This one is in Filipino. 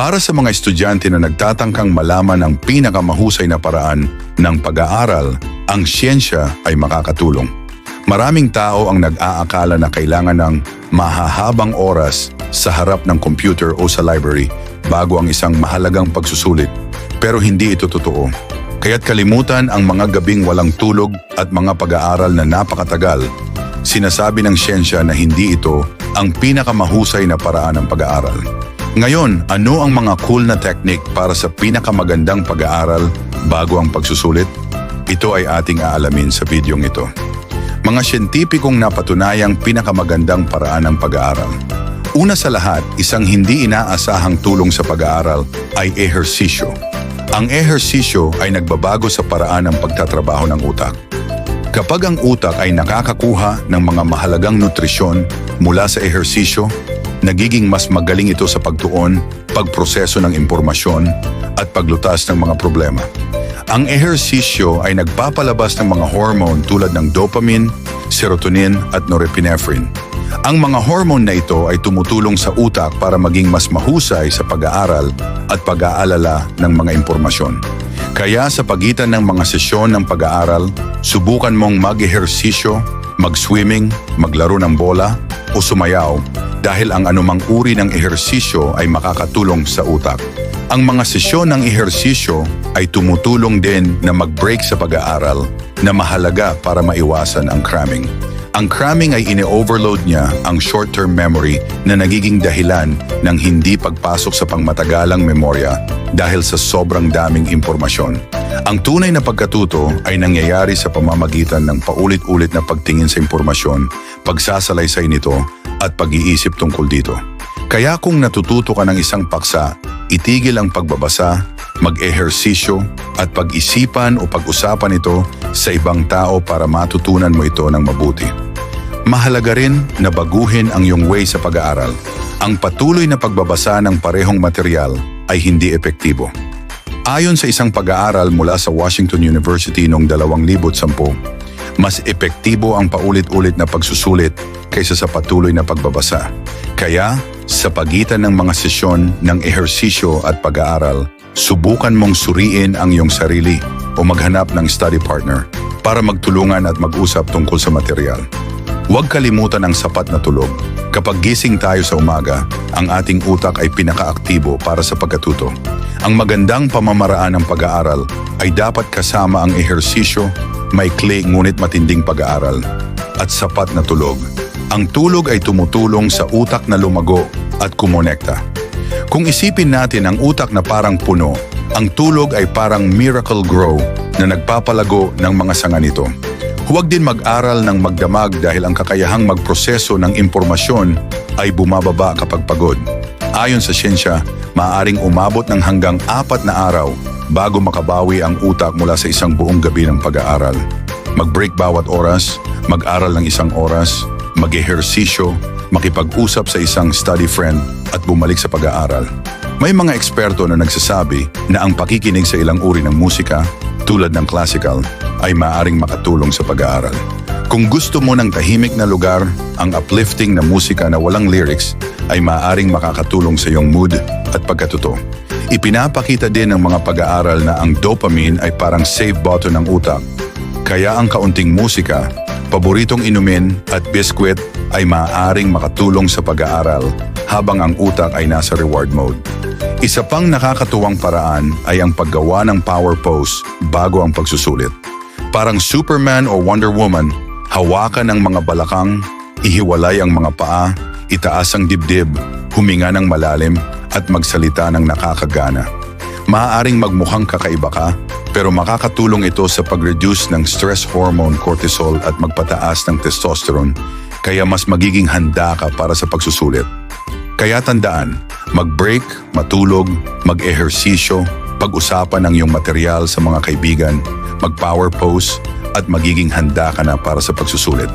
Para sa mga estudyante na nagtatangkang malaman ang pinakamahusay na paraan ng pag-aaral, ang siyensya ay makakatulong. Maraming tao ang nag-aakala na kailangan ng mahahabang oras sa harap ng computer o sa library bago ang isang mahalagang pagsusulit. Pero hindi ito totoo. Kaya't kalimutan ang mga gabing walang tulog at mga pag-aaral na napakatagal. Sinasabi ng siyensya na hindi ito ang pinakamahusay na paraan ng pag-aaral. Ngayon, ano ang mga cool na technique para sa pinakamagandang pag-aaral bago ang pagsusulit? Ito ay ating aalamin sa videong ito. Mga siyentipikong napatunayang pinakamagandang paraan ng pag-aaral. Una sa lahat, isang hindi inaasahang tulong sa pag-aaral ay ehersisyo. Ang ehersisyo ay nagbabago sa paraan ng pagtatrabaho ng utak. Kapag ang utak ay nakakakuha ng mga mahalagang nutrisyon mula sa ehersisyo, nagiging mas magaling ito sa pagtuon, pagproseso ng impormasyon, at paglutas ng mga problema. Ang ehersisyo ay nagpapalabas ng mga hormone tulad ng dopamine, serotonin at norepinephrine. Ang mga hormone na ito ay tumutulong sa utak para maging mas mahusay sa pag-aaral at pag-aalala ng mga impormasyon. Kaya sa pagitan ng mga sesyon ng pag-aaral, subukan mong mag-ehersisyo, mag-swimming, maglaro ng bola o sumayaw dahil ang anumang uri ng ehersisyo ay makakatulong sa utak. Ang mga sesyon ng ehersisyo ay tumutulong din na mag-break sa pag-aaral na mahalaga para maiwasan ang cramming. Ang cramming ay ine-overload niya ang short-term memory na nagiging dahilan ng hindi pagpasok sa pangmatagalang memorya dahil sa sobrang daming impormasyon. Ang tunay na pagkatuto ay nangyayari sa pamamagitan ng paulit-ulit na pagtingin sa impormasyon, pagsasalaysay nito at pag-iisip tungkol dito. Kaya kung natututo ka ng isang paksa, itigil ang pagbabasa, mag-ehersisyo at pag-isipan o pag-usapan ito sa ibang tao para matutunan mo ito ng mabuti. Mahalaga rin na baguhin ang iyong way sa pag-aaral. Ang patuloy na pagbabasa ng parehong material ay hindi epektibo. Ayon sa isang pag-aaral mula sa Washington University noong 2010, mas epektibo ang paulit-ulit na pagsusulit kaysa sa patuloy na pagbabasa. Kaya, sa pagitan ng mga sesyon ng ehersisyo at pag-aaral, subukan mong suriin ang iyong sarili o maghanap ng study partner para magtulungan at mag-usap tungkol sa material. Huwag kalimutan ang sapat na tulog. Kapag gising tayo sa umaga, ang ating utak ay pinakaaktibo para sa pagkatuto. Ang magandang pamamaraan ng pag-aaral ay dapat kasama ang ehersisyo, maikli ngunit matinding pag-aaral, at sapat na tulog. Ang tulog ay tumutulong sa utak na lumago at kumonekta. Kung isipin natin ang utak na parang puno, ang tulog ay parang miracle grow na nagpapalago ng mga sanga nito. Huwag din mag-aral ng magdamag dahil ang kakayahang magproseso ng impormasyon ay bumababa kapag pagod. Ayon sa siyensya, maaaring umabot ng hanggang apat na araw bago makabawi ang utak mula sa isang buong gabi ng pag-aaral. Mag-break bawat oras, mag-aral ng isang oras, mag-ehersisyo, makipag-usap sa isang study friend at bumalik sa pag-aaral. May mga eksperto na nagsasabi na ang pakikinig sa ilang uri ng musika, tulad ng classical, ay maaring makatulong sa pag-aaral. Kung gusto mo ng tahimik na lugar, ang uplifting na musika na walang lyrics ay maaring makakatulong sa iyong mood at pagkatuto. Ipinapakita din ng mga pag-aaral na ang dopamine ay parang save button ng utak. Kaya ang kaunting musika, paboritong inumin at biskwit ay maaaring makatulong sa pag-aaral habang ang utak ay nasa reward mode. Isa pang nakakatuwang paraan ay ang paggawa ng power pose bago ang pagsusulit. Parang Superman o Wonder Woman, hawakan ang mga balakang, ihiwalay ang mga paa, itaas ang dibdib, huminga ng malalim at magsalita ng nakakagana. Maaaring magmukhang kakaiba ka, pero makakatulong ito sa pag-reduce ng stress hormone cortisol at magpataas ng testosterone, kaya mas magiging handa ka para sa pagsusulit. Kaya tandaan, mag-break, matulog, mag-ehersisyo, pag-usapan ang iyong material sa mga kaibigan, mag-power pose, at magiging handa ka na para sa pagsusulit.